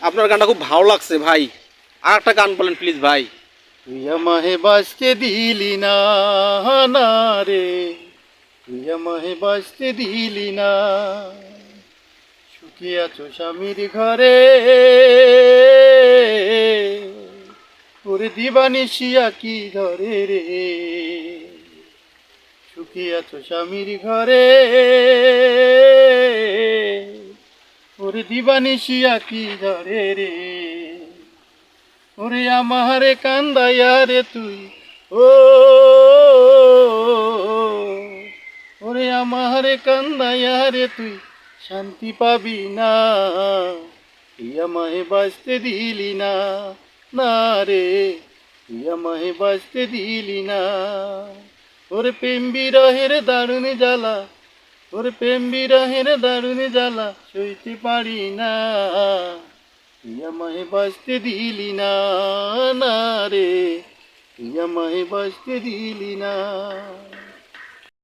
আপনার গানটা খুব ভালো লাগছে ভাই। আর একটা গান বলেন প্লিজ ভাই। তুই আমাহে বাঁচতে দিলি না না রে। তুই আমাহে বাঁচতে দিলি না। সুখী আছো স্বামীর ঘরে। ওরে দিবানিশিয়া কি ধরে রে? সুখী আছো স্বামীর ঘরে। দিবানিশিয়া কি ধরে রে? ওরে আমারে কান্দাইয়া রে তুই। ও, ওরে আমারে কান্দাইয়া রে তুই। শান্তি পাবি না আমায় বাঁচতে দিলি না না রে। আমায় বাঁচতে দিলি না। ওরে প্রেম বিরহের দারুণ জ্বালা ওরে প্রেম বিরহের দারুণ জ্বালা সইতে পারি না। তুই আমায় বাঁচতে দিলি না না রে। তুই আমায় বাঁচতে দিলি না।